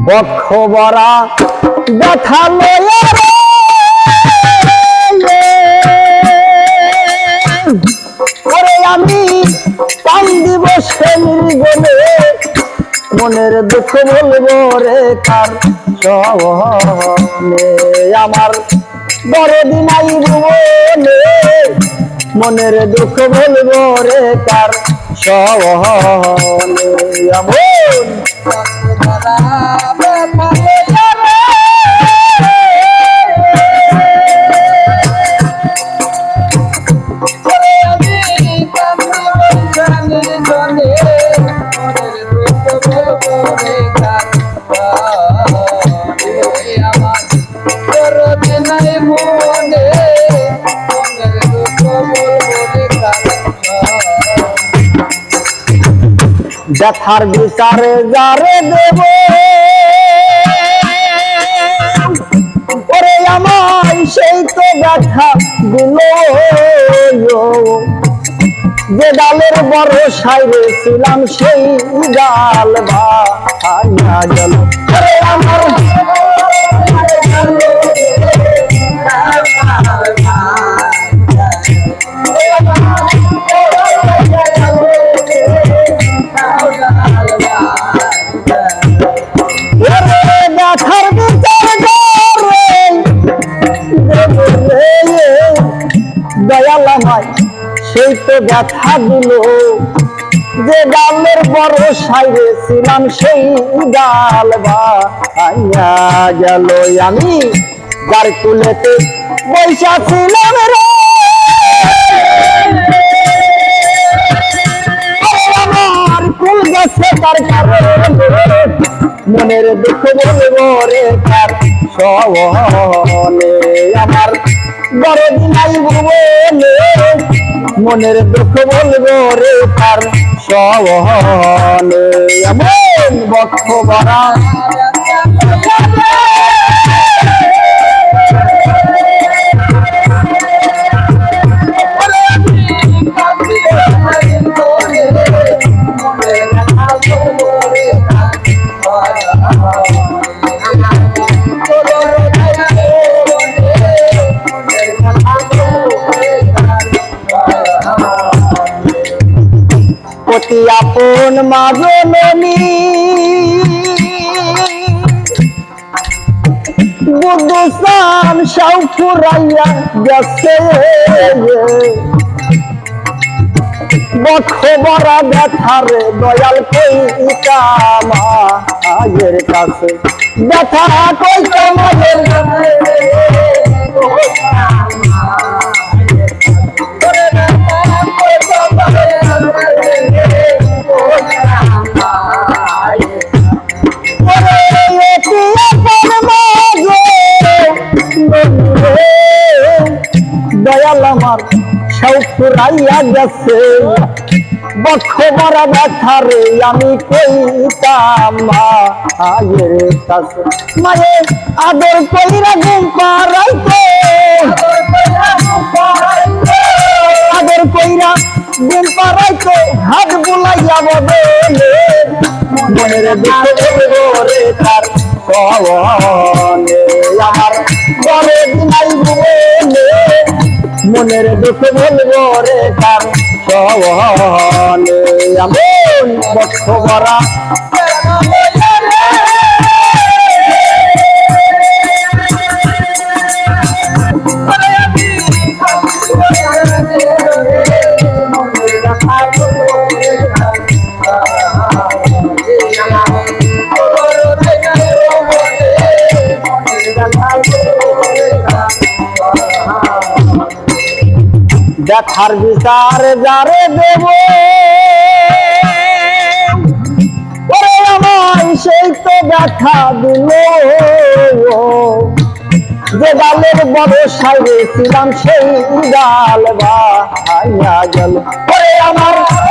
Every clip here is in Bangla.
বক্ষ বরা ব্যথা লয়ে আমি কান দিব সে নির্গলে মনের দুঃখ বলব রে কার সহনে আমার বড় দিনাই ভুবনে মনের দুঃখ বলব রে কার সহনে Bye. ব্যথার বিচারে যারে দেব। ওরে আমার সেই তো ব্যথা দিল যে ডালের বড় সাইরে ছিলাম সেই ডাল ভাঙা গেল। আমার আমায় সেই তো ব্যথা দিল যে ডালের বড় সাইরে ছিলাম সেই ডাল ভাইয়া গেল। আমি যার কুলেতে বৈশা ছিলাম রে। মনের দুঃখ বলব তার সহনে। আমার বড় দিনাই ভুবনে মনের দুঃখ বলব রে তার সহনে এমন বক্ষ ভরা আপন মাজননী বুদ্ধসান সাউ ফুরাইয়া গেছে বক্ষ বড়া ব্যথারে দয়াল কই কামা আগের কাছে। ব্যথা কই কামাদের দয়াল আমার সৌকুরাইয়া গেছে। বক্ষ মারা ব্যথারে আমি কইতাম মায়ের কাছে মায়ে, আদর কইরা ঘুম পারাইতে আদর কইরা ঘুম পারাইতে হাত বুলাইয়া বদলে। মনের রে তার সহনে আমার বড় দিনাই ভুবনে মনের দুঃখ বলব রে তার সহনে এমন বক্ষ ভরা দেখার বিচার যারে দেব। ওরে আমার সেই তো দেখা দিল। যে ডালের বড় সাইরে ছিলাম সেই ডাল ভাইয়া গেল। ওরে আমার ওরে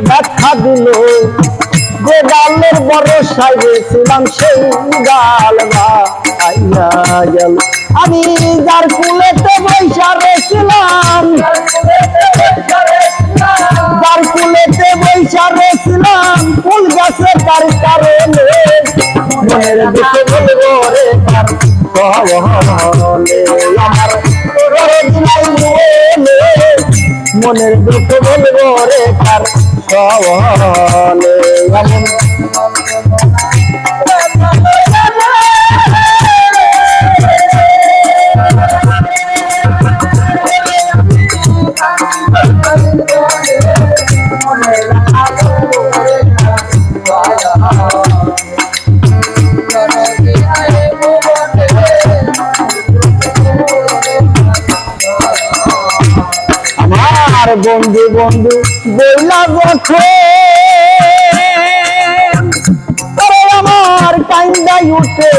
সেই তো দিল। যে ডালের বড় সাইবে ছিলাম সেই গাল। আমি যার কুলেতে বৈশা রেছিলাম যার কুলেতে বৈশা রেছিলাম ফুল গাছে তার কারণে মনের দুঃখ বলব রে, তার আমার। মনের দুঃখ বলব রে তার সহলে এমন বন্ধু বন্ধু বইলা আরে আমার কাইন্দাই উঠে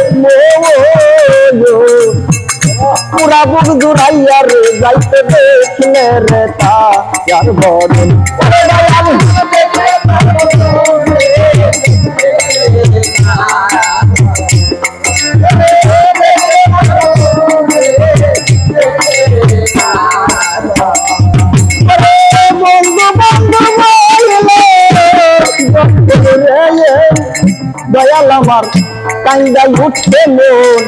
পুরা বুক জুড়াইয়া রে যাইতে দেখলে রে তা, যার বদন। দয়াল। দয়াল আমার কাইন্দাই উঠে মন।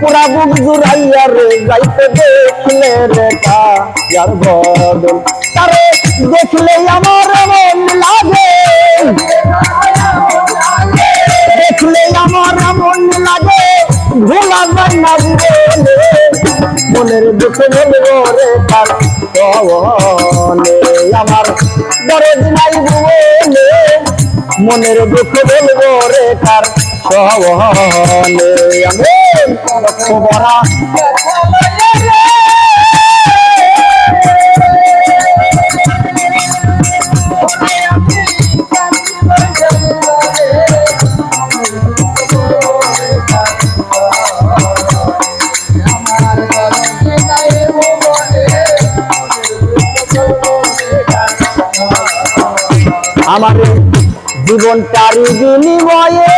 পুরা বুক জুড়াইয়া রে যাইতে দেখলে রে তা যার বদল। তারে দেখলে আমার মন লাগে। দেখলে আমার মন লাগে। ভোলা যায় না মনের দুঃখ বলব রে তার আমার বড় দিনাই ভুবনে মনের দুঃখ বলব রে তার সহলে আমি বড়া। আমার জীবনটারি বিনিময়ে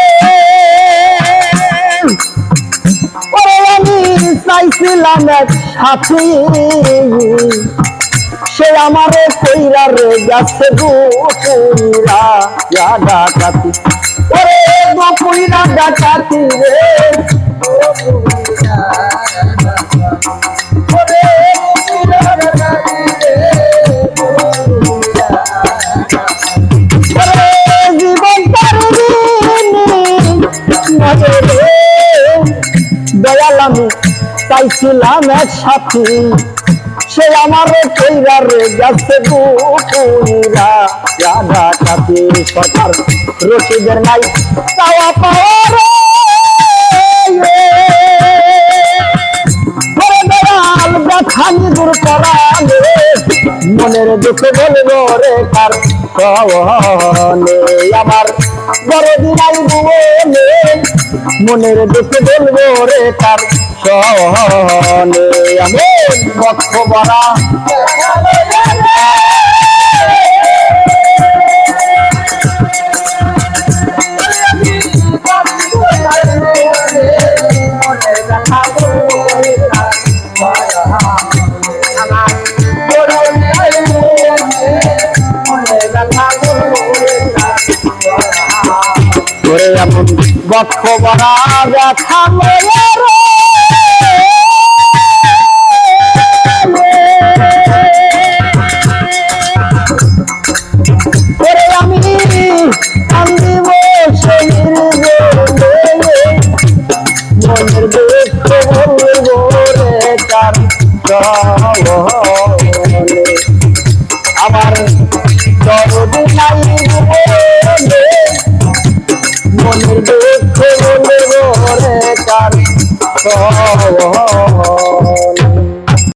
আমি চাইছিলাম এক সাথী সে আমারে কইরা রে গেছে ইয়া ডাকাতি ওরে দুপুরা ডাকাতি রে। চাইছিলাম এক সাথী সে আমার কইরা রে গেছে রসিদের নাই চাওয়া দয়াল ব্যথানি দূর করালে, মনের দুঃখ বলব রে কার সহনে আমার বড় দিনাই বুবনে মনের দুঃখ বলব রে কার সহনে আমি বক্ষ বড়া। বক্ষ বরা ব্যথা ময়ের আমি